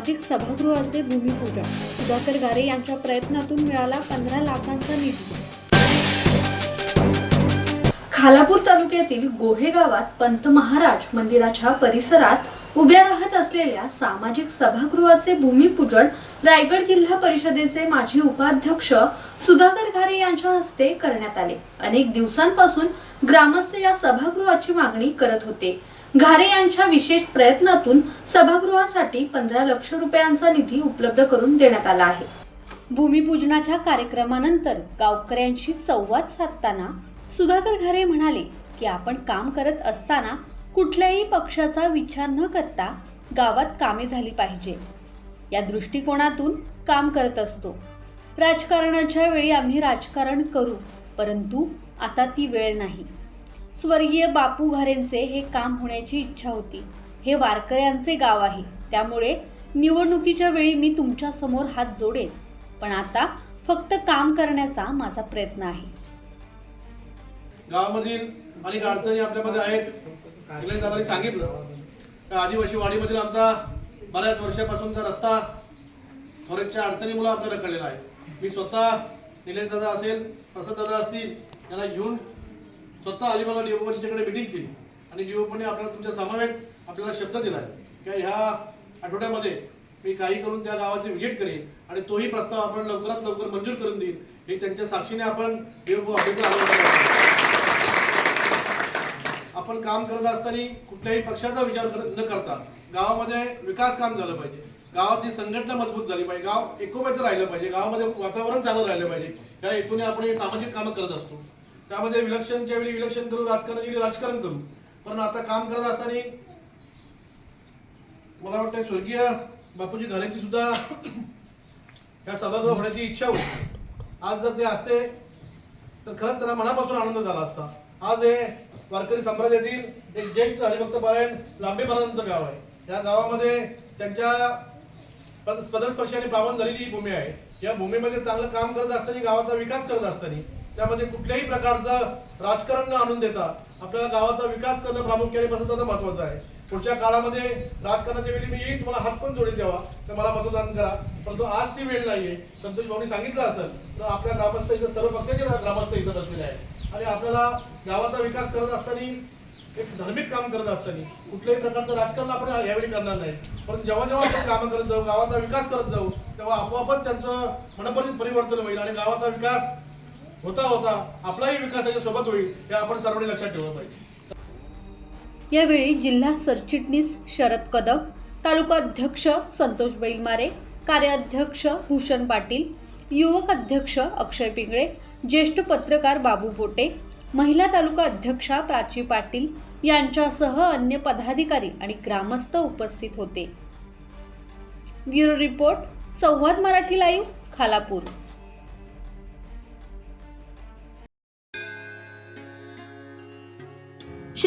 सामाजिक सभागृहाचे भूमिपूजन. सुधाकर गारे यांच्या प्रयत्नातून मिळाला पंधरा लाखांचा निधी. खालापूर तालुक्यातील गोहे गावात पंत महाराज मंदिराच्या परिसरात उभ्या राहत असलेल्या सामाजिक सभागृहाचे भूमिपूजन रायगड जिल्हा परिषदेचे माजी उपाध्यक्ष सुधाकर घारे यांच्या हस्ते करण्यात आले. अनेक दिवसांपासून ग्रामस्थ या सभागृहाची मागणी करत होते. घारे यांच्या विशेष प्रयत्नातून सभागृहासाठी पंधरा लक्ष रुपयांचा निधी उपलब्ध करून देण्यात आला आहे. भूमिपूजनाच्या कार्यक्रमानंतर गावकऱ्यांशी संवाद साधताना सुधाकर घरे म्हणाले की आपण काम करत असताना कुठल्याही पक्षाचा विचार न करता गावात कामे झाली पाहिजे. या दृष्टिकोनातून काम करत असतो. राजकारणाच्या वेळी आम्ही राजकारण करू परंतु आता ती वेळ नाही. स्वर्गीय बापू घारेंचे हे काम होण्याची इच्छा होती. हे वारकऱ्यांचे गाव आहे. त्यामुळे निवडणुकीच्या वेळी मी तुमच्यासमोर हात जोडेन. पण आता फक्त काम करण्याचा माझा प्रयत्न आहे. गावामधील अनेक अडचणी आपल्यामध्ये आहेत. सांगितलं. आदिवासी वाडीमधील आमचा बऱ्याच वर्षापासूनचा रस्ता बरेचशा अडचणीमुळे आपल्याला कळलेला आहे. मी स्वतः निलेश दादा असेल प्रसाद दादा असतील त्यांना घेऊन स्वतः अलिबाबा डीओपीच्याकडे मिटिंग केली. आणि डीओपीने आपल्याला तुमच्या समवेत आपल्याला शब्द दिला आहे की ह्या आठवड्यामध्ये मी काही करून त्या गावाची व्हिजिट करेन आणि तोही प्रस्ताव आपण लवकरात लवकर मंजूर करून देईल हे त्यांच्या साक्षीने आपण आपण काम करत असताना कुठल्याही पक्षाचा विचार न करता गावामध्ये विकास काम झालं पाहिजे. गावाची संघटना मजबूत झाली पाहिजे. गाव एकोप्याचं राहिलं पाहिजे. गावामध्ये वातावरण चांगलं राहिलं पाहिजे. या हेतूने आपण हे सामाजिक कामं करत असतो. त्यामध्ये विलक्षणच्या वेळी विलक्षण करू राजकारणाच्या वेळी राजकारण करू. पण आता काम करत असताना मला वाटतं स्वर्गीय बापूजी घरांची सुद्धा त्या सभागृह होण्याची इच्छा होती. आज जर ते असते तर खरंच त्यांना मनापासून आनंद झाला असता. आज हे वारकरी संप्रदायातील एक ज्येष्ठ हरिभक्त पारायण लांबे महाराजांचं गाव आहे. या गावामध्ये त्यांच्या पद- पावन झालेली ही भूमी आहे. या भूमीमध्ये चांगलं काम करत असताना गावाचा विकास करत असताना त्यामध्ये कुठल्याही प्रकारचं राजकारण न आणून देता आपल्याला गावाचा विकास करणं प्रामुख्याने पसंत महत्वाचं आहे. पुढच्या काळामध्ये राजकारणाच्या वेळी मी येईल तुम्हाला हात पण जोडीत द्यावा तर मला मतदान करा. परंतु आज ती वेळ नाहीये. संतोष भाऊनी सांगितलं असेल तर आपल्या ग्रामस्थ इथं सर्व पक्षाचे ग्रामस्थ इथं बसलेले आहेत. आणि आपल्याला गावाचा विकास करत असताना एक धार्मिक काम करत असताना कुठल्याही प्रकारचं राजकारण आपण यावेळी करणार नाही. पण जेव्हा जेव्हा आपण कामं करत जाऊ गावाचा विकास करत जाऊ तेव्हा आपोआपच त्यांचं मनपरित परिवर्तन होईल आणि गावाचा विकास होता होता. आपलाही विकास त्याच्या सोबत होईल हे आपण सर्वांनी लक्षात ठेवलं पाहिजे. यावेळी जिल्हा सरचिटणीस शरद कदम तालुका अध्यक्ष संतोष बैलमारे कार्याध्यक्ष भूषण पाटील युवक अध्यक्ष अक्षय पिंगळे ज्येष्ठ पत्रकार बाबू बोटे महिला तालुका अध्यक्षा प्राची पाटील यांच्यासह अन्य पदाधिकारी आणि ग्रामस्थ उपस्थित होते. Bureau report Samvad Marathi live Khalapur.